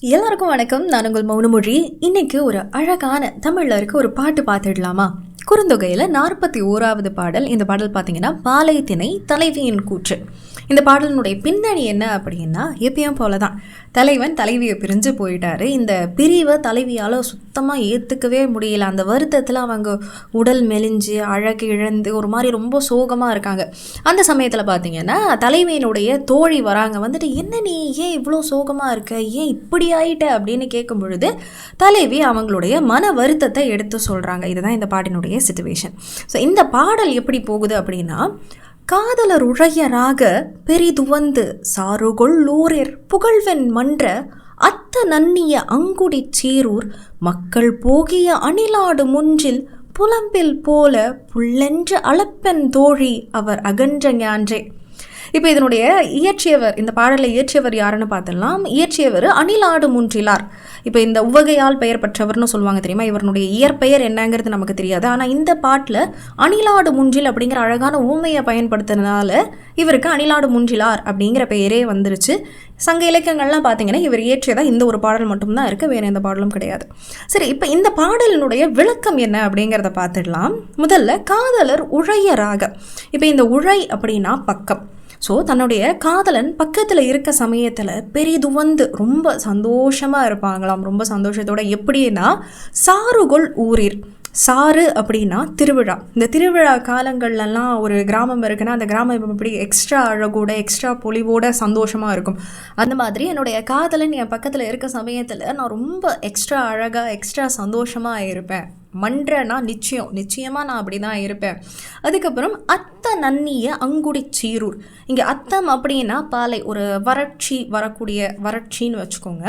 எல்லாருக்கும் வணக்கம். நான் உங்கள் மௌனமொழி. இன்னைக்கு ஒரு அழகான தமிழில் இருக்க ஒரு பாட்டு பார்த்துடலாமா குறுந்தொகையில் நாற்பத்தி ஓராவது பாடல். இந்த பாடல் பார்த்தீங்கன்னா பாலை தலைவியின் கூற்று. இந்த பாடலினுடைய பின்னணி என்ன அப்படின்னா எப்பயும் போல தான் தலைவன் தலைவியை பிரிஞ்சு போயிட்டாரு. இந்த பிரிவை தலைவியால் சுத்தமாக ஏற்றுக்கவே முடியல. அந்த வருத்தத்தில் அவங்க உடல் மெலிஞ்சு அழகு இழந்து ஒரு மாதிரி ரொம்ப சோகமாக இருக்காங்க. அந்த சமயத்தில் பார்த்தீங்கன்னா தலைவியினுடைய தோழி வராங்க. வந்துட்டு என்ன நீ ஏன் இவ்வளோ சோகமாக இருக்க? ஏன் இப்படி ஆயிட்ட? அப்படின்னு கேட்கும் பொழுது தலைவி அவங்களுடைய மன வருத்தத்தை எடுத்து சொல்கிறாங்க இதுதான் இந்த பாட்டினுடைய சுச்சுவேஷன் ஸோ இந்த பாடல் எப்படி போகுது அப்படின்னா காதலர் உழையராக பெரிதுவந்து சாருகொள்ளூரிர் புகழ்வென் மன்ற அத்த நன்னிய அங்குடிச் சேரூர் மக்கள் போகிய அணிலாடு முன்றில் புலம்பில் போல புள்ளென்று அளப்பென் தோழி அவர் அகன்ற ஞான்றே. இப்போ இதனுடைய இயற்றியவர் இந்த பாடலை இயற்றியவர் யாருன்னு பார்த்துடலாம். இயற்றியவர் அணிலாடு முன்றிலார். இப்போ இந்த உவகையால் பெயர் பெற்றவர்னு சொல்லுவாங்க தெரியுமா? இவருடைய இயற்பெயர் என்னங்கிறது நமக்கு தெரியாது. ஆனால் இந்த பாட்டில் அணிலாடு முன்றில் அப்படிங்கிற அழகான ஊமையை பயன்படுத்தினால இவருக்கு அணிலாடு முன்றிலார் அப்படிங்கிற பெயரே வந்துருச்சு. சங்க இலக்கியங்கள்லாம் பார்த்தீங்கன்னா இவர் இயற்றியதாக இந்த ஒரு பாடல் மட்டும்தான் இருக்குது வேறு எந்த பாடலும் கிடையாது. சரி இப்போ இந்த பாடலினுடைய விளக்கம் என்ன அப்படிங்கிறத பார்த்துடலாம். முதல்ல காதலர் உழைய ராக இப்போ இந்த உழை அப்படின்னா பக்கம். ஸோ தன்னுடைய காதலன் பக்கத்தில் இருக்க சமயத்தில் பெரிதுவந்து ரொம்ப சந்தோஷமாக இருப்பாங்களாம். ரொம்ப சந்தோஷத்தோட எப்படின்னா சாருகொள் ஊரிர். சாறு அப்படின்னா திருவிழா. இந்த திருவிழா காலங்கள்லலாம் ஒரு கிராமம் இருக்குன்னா அந்த கிராமம் எப்படி எக்ஸ்ட்ரா அழகோட எக்ஸ்ட்ரா பொலிவோட சந்தோஷமாக இருக்கும். அந்த மாதிரி என்னுடைய காதலன் என் பக்கத்தில் இருக்க சமயத்தில் நான் ரொம்ப எக்ஸ்ட்ரா அழகாக எக்ஸ்ட்ரா சந்தோஷமாக இருப்பேன். மன்றனா? நிச்சயம். நிச்சயமாக நான் அப்படி தான் இருப்பேன். அதுக்கப்புறம் அத்த நன்னிய அங்குடி சீரூர். இங்கே அத்தம் அப்படின்னா பாலை ஒரு வறட்சி வரக்கூடிய வறட்சின்னு வச்சுக்கோங்க.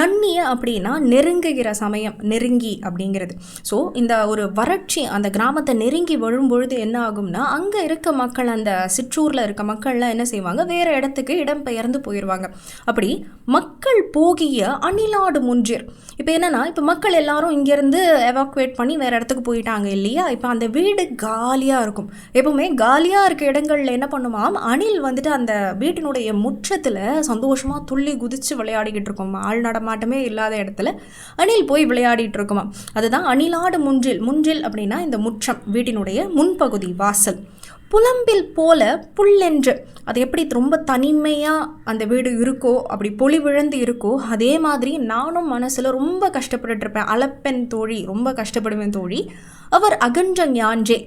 நன்னிய அப்படின்னா நெருங்குகிற சமயம் நெருங்கி அப்படிங்கிறது. ஸோ இந்த ஒரு வறட்சி அந்த கிராமத்தை நெருங்கி வரும்பொழுது என்ன ஆகும்னா அங்கே இருக்க மக்கள் அந்த சிற்றூரில் இருக்க மக்கள்லாம் என்ன செய்வாங்க? வேறு இடத்துக்கு இடம்பெயர்ந்து போயிடுவாங்க அப்படி மக்கள் போகிய அணிலாடு முன்றிர் இப்போ என்னென்னா இப்போ மக்கள் எல்லாரும் இங்கேருந்து எவாக்குவேட் பண்ணி வேறு இடத்துக்கு போயிட்டாங்க இல்லையா? இப்போ அந்த வீடு காலியாக இருக்கும். எப்போவுமே காலியாக இருக்க இடங்கள்ல என்ன பண்ணுமாம்? அணில் வந்துட்டு அந்த வீட்டினுடைய முற்றத்தில் சந்தோஷமாக துள்ளி குதித்து விளையாடிக்கிட்டு இருக்கும். ஆள் நடமாட்டமே இல்லாத இடத்துல அணில் போய் விளையாடிட்டு இருக்குமா அதுதான் அணிலாடு முன்றில். முன்றில் அப்படின்னா இந்த முற்றம் வீட்டினுடைய முன்பகுதி வாசல். புலம்பில் போல புல்லென்று. அது எப்படி ரொம்ப தனிமையாக அந்த வீடு இருக்கோ அப்படி பொலிவிழந்து இருக்கோ அதே மாதிரி நானும் மனசில் ரொம்ப கஷ்டப்பட்டுருப்பேன் அலப்பெண் தோழி ரொம்ப கஷ்டப்படுவேன் தோழி. அவர் அகன்ற ஞாஞ்சே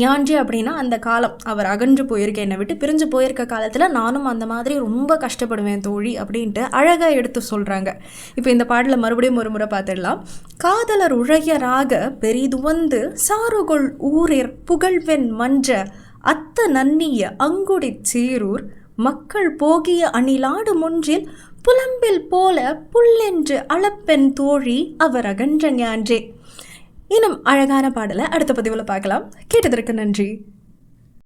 ஞாஞ்சே அப்படின்னா அந்த காலம். அவர் அகன்று போயிருக்க என்னை விட்டு பிரிஞ்சு போயிருக்க காலத்தில் நானும் அந்த மாதிரி ரொம்ப கஷ்டப்படுவேன் தோழி அப்படின்ட்டு அழகாக எடுத்து சொல்கிறாங்க இப்போ இந்த பாடலில் மறுபடியும் ஒரு முறை பார்த்துடலாம். காதலர் உழையராக பெரிதுவந்து சாருகொள் ஊரிற் புகழ்வெண் மன்ற அத்த நன்னிய அங்குடிச் சீரூர் மக்கள் போகிய அணிலாடு முன்றில் புலம்பில் போல புல்லென்று அளப்பெண் தோழி அவர் அகன்ற ஞான்றே. இன்னும் அழகான பாடலை அடுத்த பதிவில் பார்க்கலாம். கேட்டதற்கு நன்றி.